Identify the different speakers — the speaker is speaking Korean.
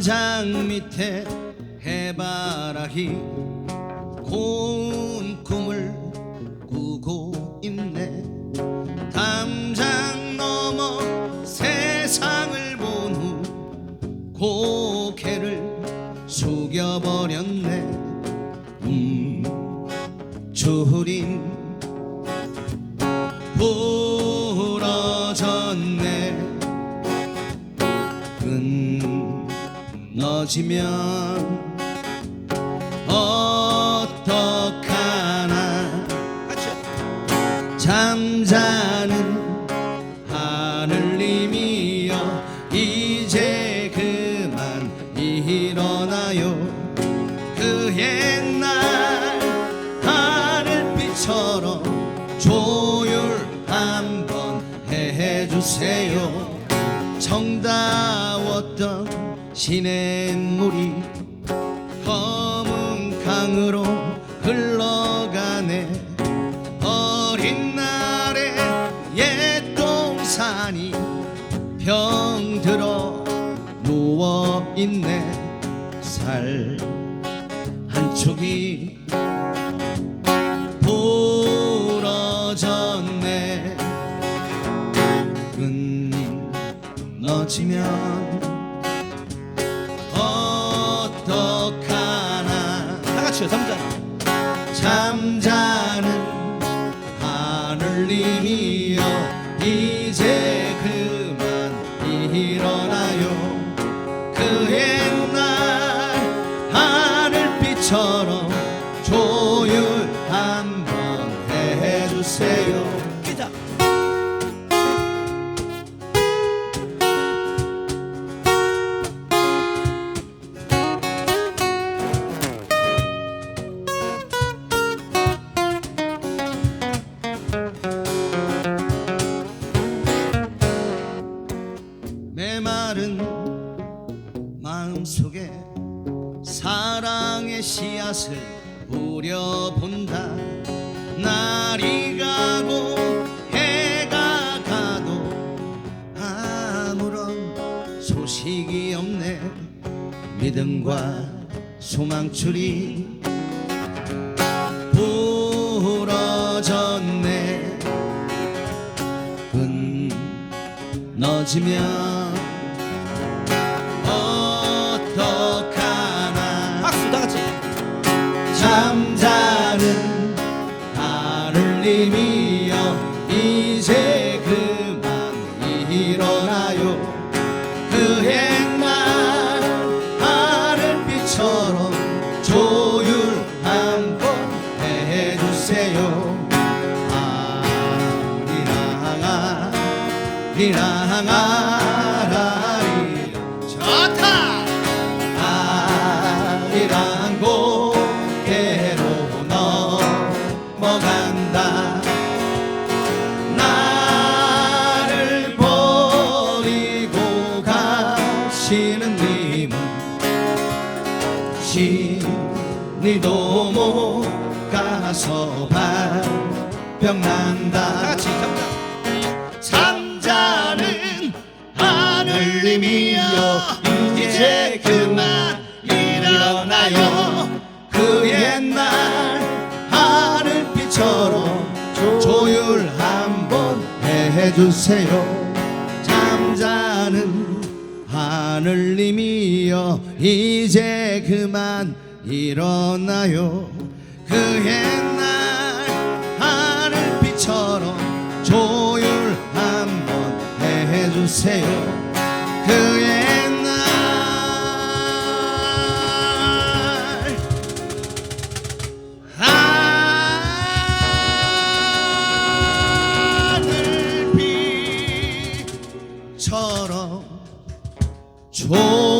Speaker 1: 담장 밑에 해바라기 고운 꿈을 꾸고 있네. 담장 넘어 세상을 본 후 고개를 숙여버렸네. 음 주린 끊어지면 어떡하나? 잠자는 하늘님이여 이제 그만 일어나요. 그 옛날 하늘빛처럼 조율 한번 해주세요. 정다웠던 시냇물이 검은 강으로 흘러가네. 어린 날의 옛 동산이 병들어 누워있네. 살 한 쪽이 부러졌네. 끊어지면
Speaker 2: 같이요 잠자
Speaker 1: 잠자는 하늘님이여 이제 그만 일어나요. 그 옛날 하늘빛처럼 조율 한번 해주세요
Speaker 2: 기자
Speaker 1: 메마른 마음속에 사랑의 씨앗을 뿌려본다. 날이 가고 해가 가도 아무런 소식이 없네. 믿음과 소망줄이 부러졌네. 끊어지면 잠자는 하늘님이여 이제 그만 일어나요. 그 옛날 하늘빛처럼 조율 한번 해주세요. 아리랑아 리랑아 신이도 못 가서 발병 난다.
Speaker 2: 다 같이 잠자
Speaker 1: 잠자는 하늘님이여 이제 그만 일어나요. 그 옛날 하늘빛처럼 조율 한번 해주세요. 잠자는 하늘님이여 이제 그만 일어나요. 그 옛날 하늘 빛처럼 조율 한번 해주세요. 그 옛날 하늘 빛처럼 조율